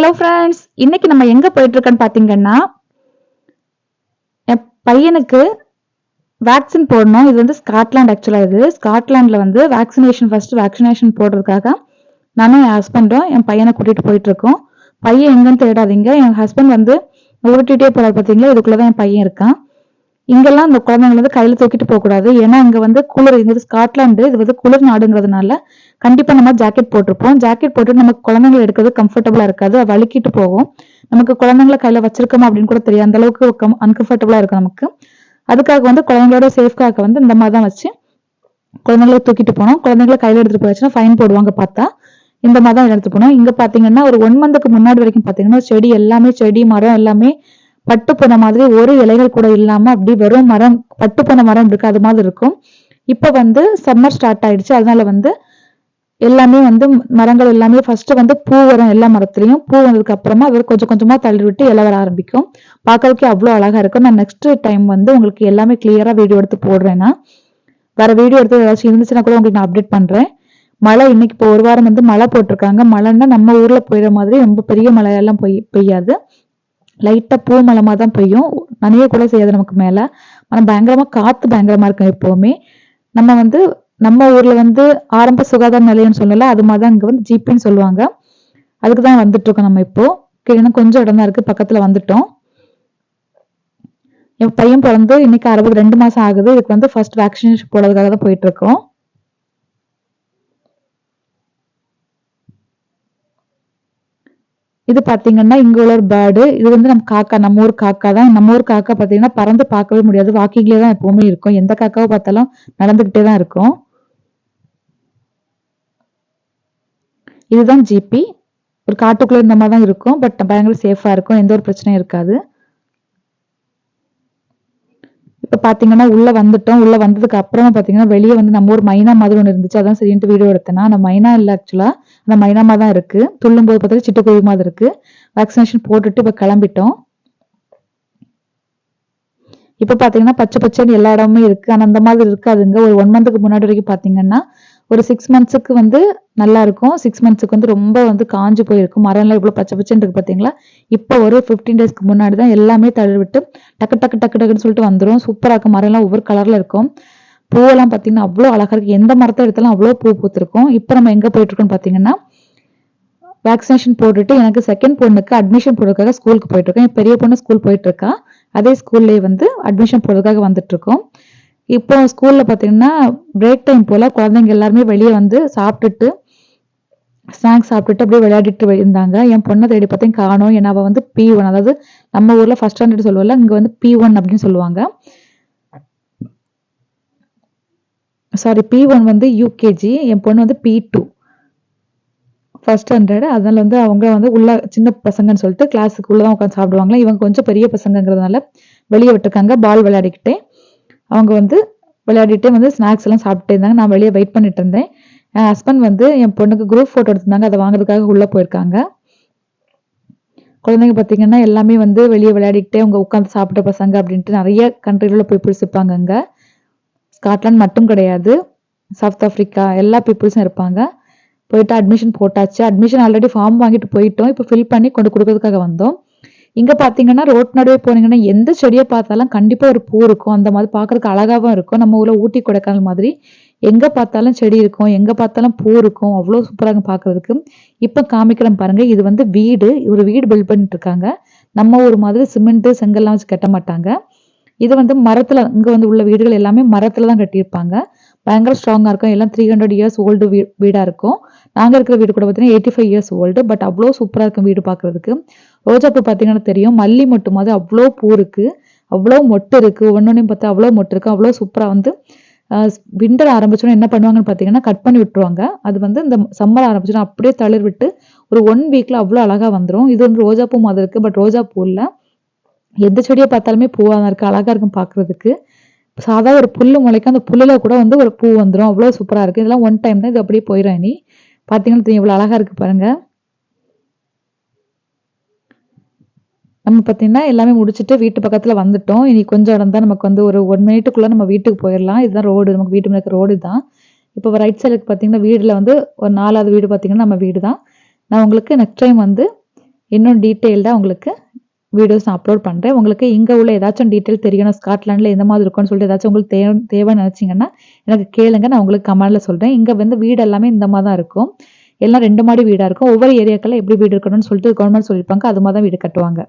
Hello friends இன்னைக்கு நம்ம எங்க போயிட்டு இருக்கோன்னு பாத்தீங்கன்னா என் பையனுக்கு வேக்சின் போடணும். இது வந்து ஸ்காட்லாண்ட் ஆக்சுவலா இது. ஸ்காட்லாண்ட்ல வந்து வேக்சினேஷன் ஃபர்ஸ்ட் வேக்சினேஷன் போடுறதுக்காக நானும் என் ஹஸ்பண்டும் என் பையனை கூட்டிட்டு போயிட்டு இருக்கோம் பையன் எங்கன்னு தேடாதீங்க. என் ஹஸ்பண்ட் வந்து ஓட்டிகிட்டே போறாரு பாத்தீங்களா? இதுக்குள்ளதான் என் பையன் இருக்கான். இங்கெல்லாம் அந்த குழந்தைங்களை வந்து கையில தூக்கிட்டு போகக்கூடாது ஏன்னா இங்க வந்து குளிர். இங்க ஸ்காட்லாண்டு இது வந்து குளிர் நாடுங்கிறதுனால கண்டிப்பா நம்ம ஜாக்கெட் போட்டிருப்போம். ஜாக்கெட் போட்டு நமக்கு குழந்தைங்களை எடுக்கிறது கம்ஃபர்டபுளா இருக்காது. அது வலிக்கிட்டு போகும். நமக்கு குழந்தைங்கள கையில வச்சிருக்கோமா அப்படின்னு கூட தெரியும் அந்த அளவுக்கு அன்கம்ஃபர்டபுளா இருக்கும் நமக்கு. அதுக்காக வந்து குழந்தைங்களோட சேஃப்காக வந்து இந்த மாதிரி தான் வச்சு குழந்தைங்களை தூக்கிட்டு போனோம். குழந்தைங்கள கையில எடுத்துட்டு போயாச்சுன்னா ஃபைன் போடுவாங்க பார்த்தா. இந்த மாதிரி தான் எடுத்து போனோம். இங்க பாத்தீங்கன்னா ஒரு ஒன் மந்த்துக்கு முன்னாடி வரைக்கும் பாத்தீங்கன்னா செடி எல்லாமே செடி மரம் எல்லாமே பட்டு போன மாதிரி ஒரு இலைகள் கூட இல்லாம அப்படி வெறும் மரம் பட்டு போன மரம் இருக்கு அது மாதிரி இருக்கும். இப்ப வந்து சம்மர் ஸ்டார்ட் ஆயிடுச்சு. அதனால வந்து எல்லாமே வந்து மரங்கள் எல்லாமே ஃபர்ஸ்ட் வந்து பூ வரும் எல்லா மரத்துலயும். பூ வந்ததுக்கு அப்புறமா அது கொஞ்சம் கொஞ்சமா தள்ளி விட்டு இலை வர ஆரம்பிக்கும். பார்க்கறதுக்கே அவ்வளோ அழகா இருக்கும். நான் நெக்ஸ்ட் டைம் வந்து உங்களுக்கு எல்லாமே கிளியரா வீடியோ எடுத்து போடுறேன்னா வேற வீடியோ எடுத்து ஏதாச்சும் இருந்துச்சுன்னா கூட உங்களுக்கு நான் அப்டேட் பண்றேன். மழை இன்னைக்கு இப்போ ஒரு வாரம் வந்து மழை போட்டிருக்காங்க. மழைன்னா நம்ம ஊர்ல போயிடுற மாதிரி ரொம்ப பெரிய மழையெல்லாம் பொய் பெய்யாது. லைட்டாக பூ மலமாக தான் பெய்யும். நனைய கூட செய்யாது நமக்கு மேலே. ஆனால் பயங்கரமாக காற்று பயங்கரமாக இருக்கும் எப்போவுமே. நம்ம வந்து நம்ம ஊரில் வந்து ஆரம்ப சுகாதார நிலையம்னு சொல்லல அது மாதிரி தான் இங்கே வந்து ஜிபின்னு சொல்லுவாங்க. அதுக்கு தான் வந்துட்டுருக்கோம் நம்ம இப்போது இன்னும் கொஞ்சம் இடம் தான் இருக்குது பக்கத்தில் வந்துட்டோம். என் பையன் பிறந்து இன்னைக்கு அறுபது ரெண்டு மாதம் ஆகுது. இதுக்கு வந்து ஃபர்ஸ்ட் வேக்சினேஷன் போடுறதுக்காக தான் போயிட்டுருக்கோம் இருக்கோம் இது பார்த்தீங்கன்னா இங்கே உள்ள ஒரு பேர்டு இது வந்து நம்ம காக்கா நம்ம ஊர் காக்கா தான். நம்ம ஊர் காக்கா பார்த்தீங்கன்னா பறந்து பார்க்கவே முடியாது. வாக்கிங்லேயே தான் எப்போவுமே இருக்கும். எந்த காக்காவை பார்த்தாலும் நடந்துக்கிட்டே தான் இருக்கும். இதுதான் ஜிபி ஒரு காட்டுக்குள்ளே இந்த மாதிரி தான் இருக்கும். பட் பயங்கர சேஃபாக இருக்கும். எந்த ஒரு பிரச்சனையும் இருக்காது. இப்ப பாத்தீங்கன்னா உள்ள வந்துட்டோம். உள்ள வந்ததுக்கு அப்புறமா பாத்தீங்கன்னா வெளியே வந்து நம்ம ஒரு மைனா மாதிரி ஒன்று இருந்துச்சு. அதான் சரின்ட்டு வீடியோ எடுத்தேன்னா அந்த மைனா இல்ல ஆக்சுவலா அந்த மைனாமா தான் இருக்கு. துள்ளும் போது பார்த்தா சிட்டுக்குருவி மாதிரி இருக்கு. வேக்சினேஷன் போட்டுட்டு இப்ப கிளம்பிட்டோம். இப்போ பாத்தீங்கன்னா பச்சை பச்சைன்னு எல்லா இடமுமே இருக்கு. ஆனா அந்த மாதிரி இருக்காதுங்க. ஒரு ஒன் மந்த்துக்கு முன்னாடி வரைக்கும் பாத்தீங்கன்னா ஒரு சிக்ஸ் மந்த்ஸுக்கு வந்து நல்லா இருக்கும் சிக்ஸ் மந்த்ஸுக்கு வந்து ரொம்ப வந்து காஞ்சு போயிருக்கும். மரம்லாம் இவ்வளோ பச்சை பச்சைன்னு இருக்கு பார்த்தீங்களா இப்போ ஒரு ஃபிஃப்டீன் டேஸ்க்கு முன்னாடி தான் எல்லாமே தழுவிட்டு டக்கு டக்கு டக்கு டக்குன்னு சொல்லிட்டு வந்துடும் சூப்பராக இருக்கும். மரம்லாம் ஒவ்வொரு கலரில் இருக்கும். பூவெல்லாம் பார்த்தீங்கன்னா அவ்வளோ அழகாக இருக்குது எந்த மரத்தை எடுத்தாலும் அவ்வளோ பூ பூத்துருக்கும். இப்போ நம்ம எங்கே போயிட்டுருக்கோம்னு பார்த்தீங்கன்னா வேக்சினேஷன் போட்டுட்டு எனக்கு செகண்ட் பொண்ணுக்கு அட்மிஷன் போடுறதுக்காக ஸ்கூலுக்கு போயிட்டுருக்கேன். என் பெரிய பொண்ணு ஸ்கூல் போயிட்டுருக்கா. அதே ஸ்கூல்லேயே வந்து அட்மிஷன் போடுறதுக்காக வந்துட்டுருக்கோம். இப்போ ஸ்கூலில் பார்த்தீங்கன்னா பிரேக் டைம் போல் குழந்தைங்க எல்லாருமே வெளியே வந்து சாப்பிட்டுட்டு ஸ்நாக்ஸ் சாப்பிட்டுட்டு அப்படியே விளையாடிட்டு இருந்தாங்க. என் பொண்ணை தேடி பார்த்தேன் காணும். ஏன்னா அவள் வந்து பி ஒன் அதாவது நம்ம ஊரில் ஃபஸ்ட் ஸ்டாண்டர்ட் சொல்லுவோம்ல இங்கே வந்து பி ஒன் அப்படின்னு சொல்லுவாங்க. சாரி பி ஒன் வந்து யூகேஜி என் பொண்ணு வந்து பி டூ ஃபர்ஸ்ட் ஸ்டாண்டர்டு அதனால வந்து அவங்க வந்து உள்ள சின்ன பசங்கன்னு சொல்லிட்டு கிளாஸுக்கு உள்ளதான் உட்காந்து சாப்பிடுவாங்களா? இவங்க கொஞ்சம் பெரிய பசங்கிறதுனால வெளியே விட்டுருக்காங்க பால் விளையாடிக்கிட்டே அவங்க வந்து விளையாடிட்டே வந்து ஸ்நாக்ஸ் எல்லாம் சாப்பிட்டே இருந்தாங்க. நான் வெளியே வெயிட் பண்ணிட்டு இருந்தேன். என் ஹஸ்பண்ட் வந்து என் பொண்ணுக்கு குரூப் ஃபோட்டோ எடுத்திருந்தாங்க. அதை வாங்குறதுக்காக உள்ளே போயிருக்காங்க. குழந்தைங்க பார்த்தீங்கன்னா எல்லாமே வந்து வெளியே விளையாடிக்கிட்டே அவங்க உட்காந்து சாப்பிட்ட பசங்க அப்படின்ட்டு நிறைய கண்ட்ரிகளில் பீப்புள்ஸ் இருப்பாங்க அங்கே. ஸ்காட்லாண்ட் மட்டும் கிடையாது. சவுத் ஆஃப்ரிக்கா எல்லா பீப்புள்ஸும் இருப்பாங்க. போயிட்டு அட்மிஷன் போட்டாச்சு. அட்மிஷன் ஆல்ரெடி ஃபார்ம் வாங்கிட்டு போயிட்டோம். இப்போ ஃபில் பண்ணி கொண்டு கொடுக்கறதுக்காக வந்தோம். இங்க பாத்தீங்கன்னா ரோட் நடுவே போனீங்கன்னா எந்த செடியை பார்த்தாலும் கண்டிப்பா ஒரு பூ இருக்கும். அந்த மாதிரி பாக்குறதுக்கு அழகாவும் இருக்கும். நம்ம ஊர்ல ஊட்டி கொடைக்கானல் மாதிரி. எங்க பார்த்தாலும் செடி இருக்கும். எங்க பார்த்தாலும் பூ இருக்கும். அவ்வளவு சூப்பராக பாக்குறதுக்கு இப்ப காமிக்கலாம் பாருங்க. இது வந்து வீடு. ஒரு வீடு பில்ட் பண்ணிட்டு இருக்காங்க நம்ம ஊர் மாதிரி சிமெண்ட் செங்கல்லாம் வச்சு கட்ட மாட்டாங்க. இது வந்து மரத்துல இங்க வந்து உள்ள வீடுகள் எல்லாமே மரத்தில் தான் கட்டியிருப்பாங்க. பயங்கர ஸ்ட்ராங்காக இருக்கும். எல்லாம் த்ரீ ஹண்ட்ரட் இயர்ஸ் ஓல்டு வீடாக இருக்கும். நாங்கள் இருக்கிற வீடு கூட பார்த்தீங்கன்னா eighty five years old but அவ்வளோ சூப்பராக இருக்கும் வீடு பார்க்குறதுக்கு ரோஜாப்பூ பார்த்தீங்கன்னா தெரியும். மல்லி மட்டும் மாதிரி அவ்வளோ பூ இருக்குது அவ்வளோ மொட்டு இருக்குது ஒன்னொன்னையும் பார்த்தா அவ்வளோ மொட்டு இருக்குது அவ்வளோ சூப்பராக வந்து விண்டர் ஆரம்பிச்சோன்னா என்ன பண்ணுவாங்கன்னு பார்த்தீங்கன்னா கட் பண்ணி விட்டுருவாங்க. அது வந்து இந்த சம்மர் ஆரம்பிச்சோன்னா அப்படியே தளிர் விட்டு ஒரு ஒன் வீக்கில் அவ்வளோ அழகாக வந்துடும் இது வந்து ரோஜாப்பூ மாதிரி இருக்குது பட் ரோஜா பூ இல்லை. எந்த செடியை பார்த்தாலுமே பூவாக தான் இருக்குது அழகாக இருக்கும் பார்க்கறதுக்கு சாதா ஒரு புல்லு முளைக்கும் அந்த புல்லுல கூட வந்து ஒரு பூ வந்துடும் அவ்வளோ சூப்பராக இருக்கு. இதெல்லாம் ஒன் டைம் தான் இது அப்படியே போயிடும் நீ பார்த்தீங்கன்னா தெரியும் இவ்வளோ அழகா இருக்கு பாருங்க. நம்ம பார்த்தீங்கன்னா எல்லாமே முடிச்சுட்டு வீட்டு பக்கத்தில் வந்துட்டோம். இனி கொஞ்சம் இடம் தான் நமக்கு வந்து ஒரு ஒன் மினிட்டுக்குள்ளே நம்ம வீட்டுக்கு போயிடலாம் இதுதான் ரோடு நமக்கு வீட்டு மேலே ரோடு தான் இப்போ ரைட் சைடுக்கு பார்த்தீங்கன்னா வீடில் வந்து ஒரு நாலாவது வீடு பார்த்தீங்கன்னா நம்ம வீடு தான் நான் உங்களுக்கு நெக்ஸ்ட் டைம் வந்து இன்னும் டீட்டெயில்டாக உங்களுக்கு வீடியோஸ் நான் அப்லோட் பண்ணுறேன் உங்களுக்கு இங்கே உள்ள ஏதாச்சும் டீட்டெயில் தெரியணும் ஸ்காட்லாண்டில் எந்த மாதிரி இருக்கும்னு சொல்லிட்டு ஏதாச்சும் உங்களுக்கு தேவை தேவைன்னு நினச்சிங்கன்னா எனக்கு கேளுங்க நான் உங்களுக்கு கமெண்டில் சொல்கிறேன் இங்கே வந்து வீடு எல்லாமே இந்த மாதிரி தான் இருக்கும். எல்லாம் ரெண்டு மாடி வீடாக இருக்கும். ஒவ்வொரு ஏரியாக்கெல்லாம் எப்படி வீடு இருக்கணும்னு சொல்லிட்டு கவர்மெண்ட் சொல்லியிருப்பாங்க. அது மாதிரி தான் வீடு கட்டுவாங்க.